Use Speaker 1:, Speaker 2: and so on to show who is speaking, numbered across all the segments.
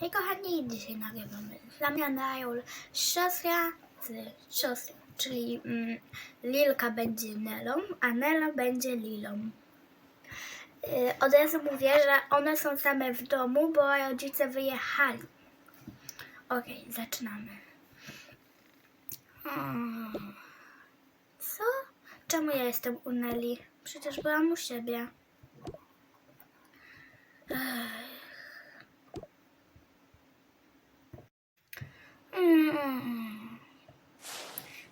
Speaker 1: Hej kochani, dzisiaj nagrywamy Flamiana Jul siostra z siostrą, czyli mm, Lilka będzie Nelą, a Nela będzie Lilą. Yy, od razu mówię, że one są same w domu, bo rodzice wyjechali. Okej, zaczynamy. Co? Czemu ja jestem u Neli? Przecież byłam u siebie.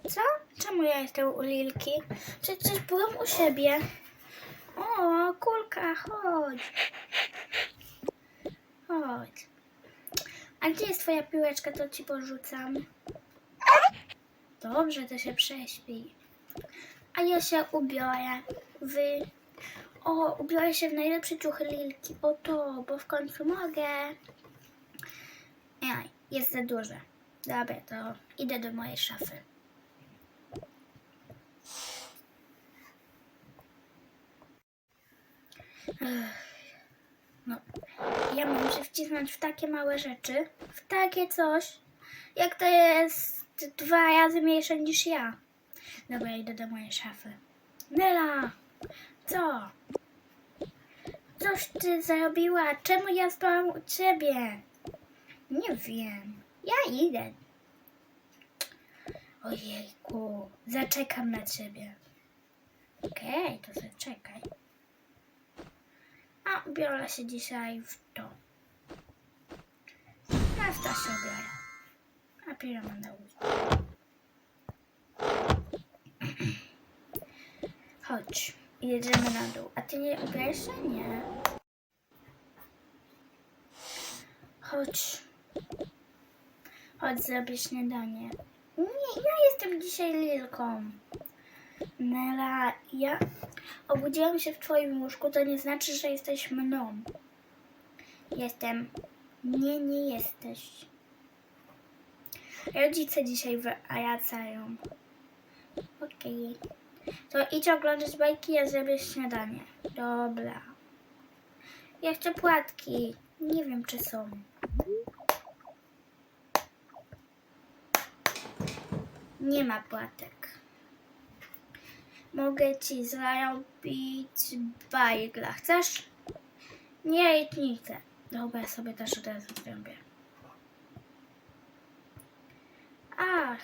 Speaker 1: Co? Czemu ja jestem u Lilki? Przecież byłam u siebie. O, kulka, chodź. Chodź. A gdzie jest twoja piłeczka, to ci porzucam. Dobrze, to się prześpi. A ja się ubiorę w... O, ubiorę się w najlepsze ciuchy Lilki. O to, bo w końcu mogę. Ej, jest za duże. Dobra, to idę do mojej szafy. No, ja muszę wcisnąć w takie małe rzeczy, w takie coś, jak to jest dwa razy mniejsze niż ja. Dobra, idę do mojej szafy. Nela, co? Coś ty zrobiła? Czemu ja spałam u ciebie? Nie wiem. Ja idę. Ojejku, zaczekam na ciebie. Okej, to zaczekaj. A, biorę się dzisiaj w to. Na w to się ubiorę. A pirama na ulicy. Chodź, jedziemy na dół. A ty nie ubierasz się? Nie. Chodź. Chodź, zrobię śniadanie. Nie, ja jestem dzisiaj Lilką. Nela, ja obudziłam się w twoim łóżku, to nie znaczy, że jesteś mną. Jestem. Nie, nie jesteś. Rodzice dzisiaj wracają. Okej. To idź oglądać bajki, ja zrobię śniadanie. Dobra. Ja chcę płatki. Nie wiem, czy są. Nie ma płatek. Mogę ci zrobić bajgla. Chcesz? Nie, chcę. Dobra, sobie też od razu zrobię. Ach,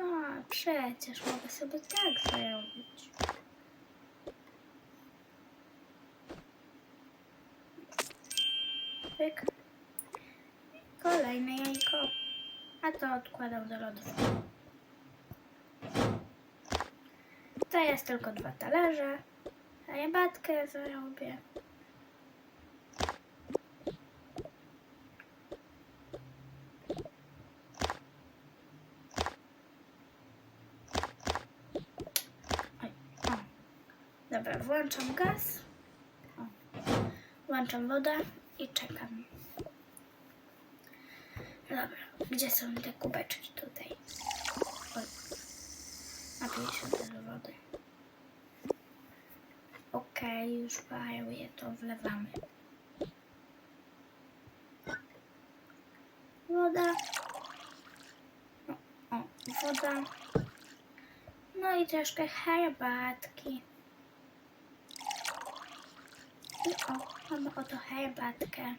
Speaker 1: no przecież mogę sobie tak zrobić. Pyk. Kolejne jajko. A to odkładam do lodówki. To jest tylko dwa talerze. A ja batkę zrobię. Dobra, włączam gaz. Włączam wodę i czekam. Dobra, gdzie są te kubeczki? Do wody. Okej, już paruje, to wlewamy. Woda. O, o, woda. No i troszkę herbatki. I o, mamy oto herbatkę.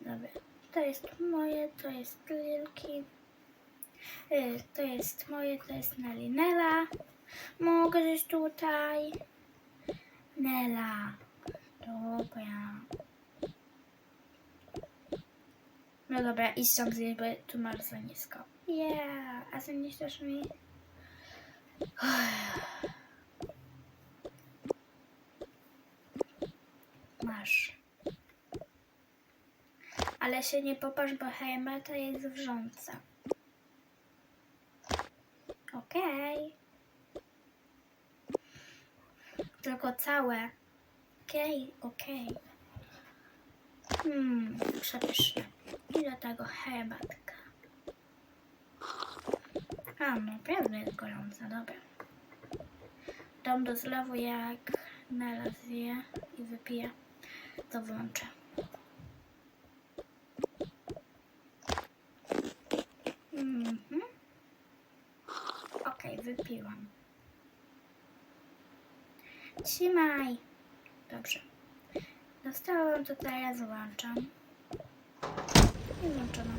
Speaker 1: Dobra, to jest moje, to jest Lilki. Y, To jest moje, to jest Nelinela. Mogę gdzieś tutaj. Nela. Dobra. No dobra, idź stąd zjeść, bo tu masz za nisko. Yeah, a zaniesiesz mi? Masz. Ale się nie popatrz, bo herbata jest wrząca. całe. Okej, okay, okej. Okay. Hmm, przepyszne. I do tego herbatka. A, no, naprawdę jest gorąca, dobra. Dam do zlewu, jak naraz je i wypiję, to włączę. Mhm. Okej, okay, wypiłam. Trzymaj. Dobrze. Dostałam, to teraz włączam. I włączono.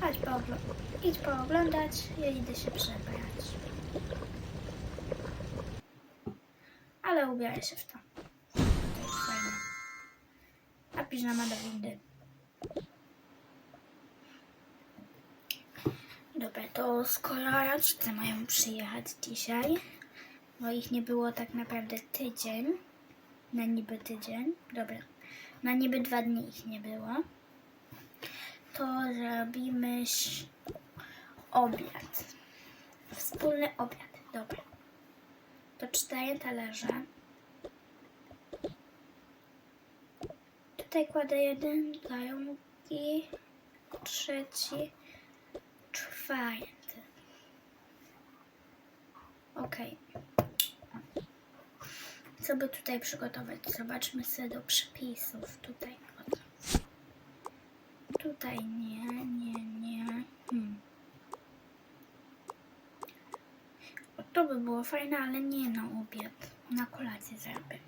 Speaker 1: Chodź poogl- idź pooglądać, ja idę się przebrać. Ale ubiorę się w to. To jest fajne. A piżama do windy. Dobra, to skoro rodzice mają przyjechać dzisiaj, bo ich nie było tak naprawdę tydzień, na niby tydzień, dobra, na niby dwa dni ich nie było, to zrobimy ś- obiad. Wspólny obiad, dobra. To cztery talerze. Tutaj kładę jeden, drugi, trzeci, czwarty. Okej. Co by tutaj przygotować? Zobaczmy sobie do przepisów. Tutaj. o. Tutaj nie, nie, nie. Hmm. To by było fajne, ale nie na obiad. Na kolację zrobię.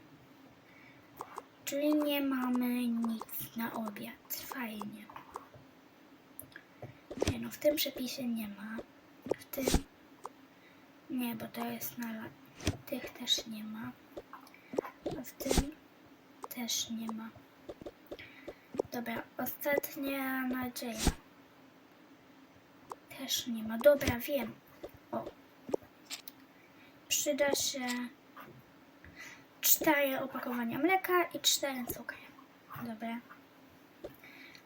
Speaker 1: Czyli nie mamy nic na obiad. Fajnie. Nie no, w tym przepisie nie ma. W tym... Nie, bo to jest na... la- Tych też nie ma. A w tym też nie ma. Dobra, ostatnia nadzieja. Też nie ma. Dobra, wiem. O. Przyda się cztery opakowania mleka i cztery cukry. Dobra.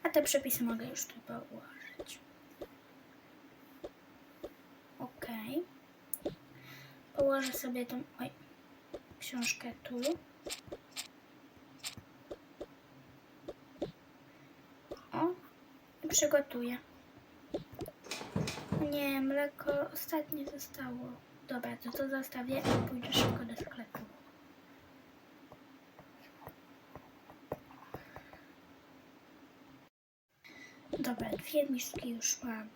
Speaker 1: A te przepisy mogę już tu położyć. Okej. Położę sobie tą oj, książkę tu. O, i przygotuję. Nie, mleko ostatnie zostało. Dobra, to to zostawię i pójdę szybko do sklepu. Dobra, dwie miszki już mam.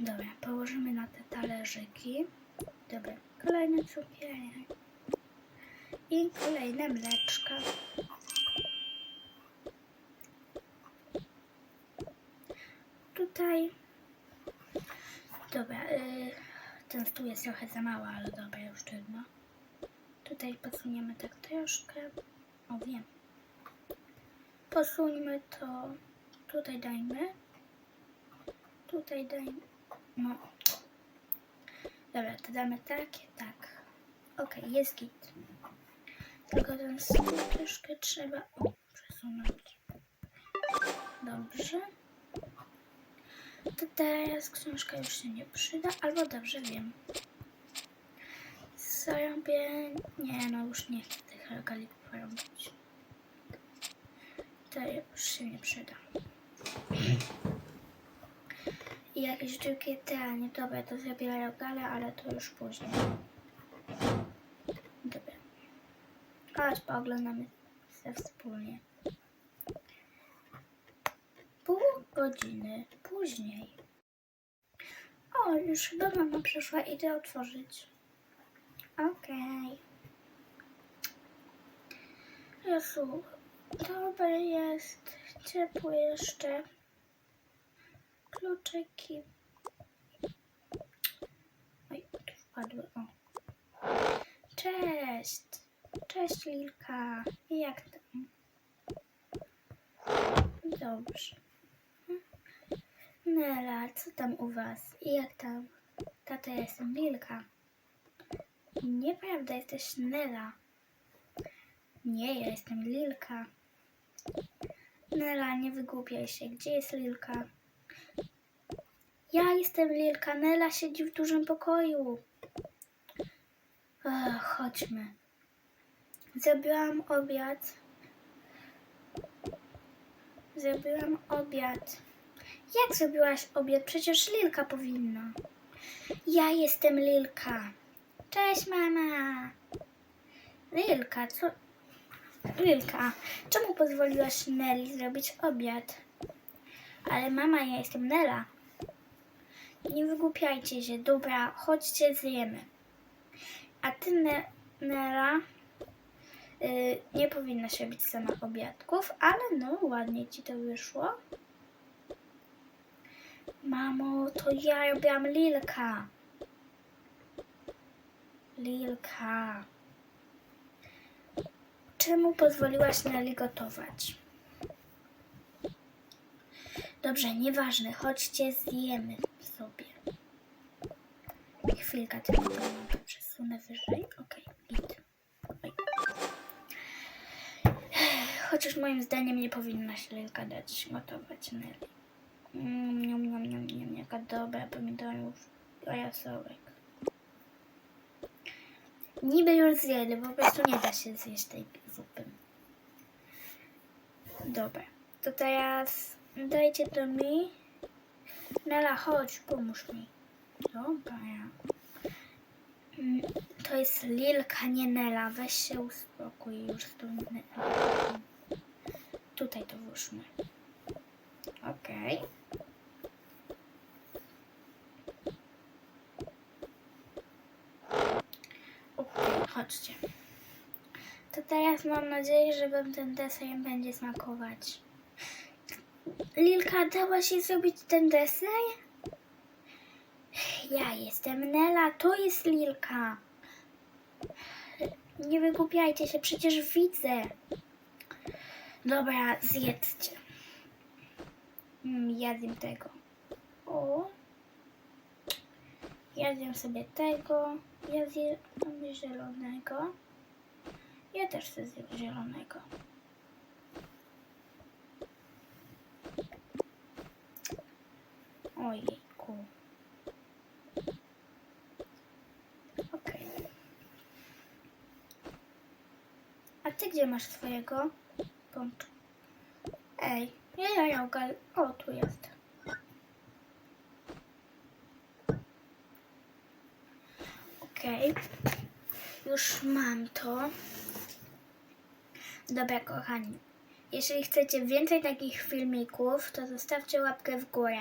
Speaker 1: Dobra, położymy na te talerzyki. Dobra, kolejny cukierek. I kolejne mleczka. Tutaj. Dobra, y, ten stół jest trochę za mały, ale dobra, już trudno. Tutaj posuniemy tak troszkę. O, wiem. Posuńmy to. Tutaj dajmy. Tutaj dajmy. No. Dobra, to damy takie, tak. Okej, jest git. Tylko ten stół troszkę trzeba o, przesunąć. Dobrze. To teraz książka już się nie przyda, albo dobrze wiem. Zrobię... Nie, no już nie chcę tych regalików robić. To już się nie przyda. I jakieś drugie teanie. Dobra, to zrobię rogale, ale to już później. Dobra. Chodź, pooglądamy se wspólnie. Pół godziny później. O, już chyba mama przyszła. Idę otworzyć. Okej. Jezu, dobry jest. Ciepły jeszcze. Kluczyki. Oj, tu wpadły. O. Cześć. Cześć, Lilka. Jak tam? Dobrze. Nela, co tam u was? Jak tam? Tata, ja jestem Lilka. Nieprawda, jesteś Nela. Nie, ja jestem Lilka. Nela, nie wygłupiaj się. Gdzie jest Lilka? Ja jestem Lilka. Nela siedzi w dużym pokoju. Ach, chodźmy. Zrobiłam obiad. Zrobiłam obiad. Jak zrobiłaś obiad? Przecież Lilka powinna. Ja jestem Lilka. Cześć, mama. Lilka, co? Lilka, czemu pozwoliłaś Nelly zrobić obiad? Ale mama, ja jestem Nela. Nie wygłupiajcie się. Dobra, chodźcie, zjemy. A ty, Ne- Nela, y, nie powinnaś robić sama obiadków, ale no, ładnie ci to wyszło. Mamo, to ja robiłam Lilka. Lilka. Czemu pozwoliłaś Neli gotować? Dobrze, nieważne, chodźcie, zjemy sobie. Chwilkę tylko to przesunę wyżej. Okej, git. Chociaż moim zdaniem nie powinnaś Lilka dać gotować Neli. Mm, niam, niam, niam, niam, jaka dobra pomidorów a jasołek. Niby już zjadli, po prostu nie da się zjeść tej zupy. Dobra, to teraz dajcie to mi. Nela, chodź, pomóż mi. Dobra, ja. Mm, To jest Lilka, nie Nela. Weź się uspokój już z tą Nelą. Tutaj to włóżmy. Okej. Okej, chodźcie. To teraz mam nadzieję, że wam ten deser będzie smakować. Lilka, dałaś jej zrobić ten deser? Ja jestem Nela, to jest Lilka. Nie wygłupiajcie się, przecież widzę. Dobra, zjedzcie. Mm, ja zjem tego. O. Ja sobie tego. Ja zjem zielonego. Ja też chcę zjem zielonego. Ojejku. Okej. A ty gdzie masz swojego pączka? Ej, ja jajałka. O, tu jest. Okej. Już mam to. Dobra, kochani. Jeśli chcecie więcej takich filmików, to zostawcie łapkę w górę.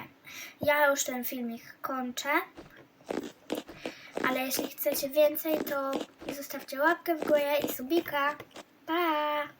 Speaker 1: Ja już ten filmik kończę. Ale jeśli chcecie więcej, to zostawcie łapkę w górę i subika. Pa!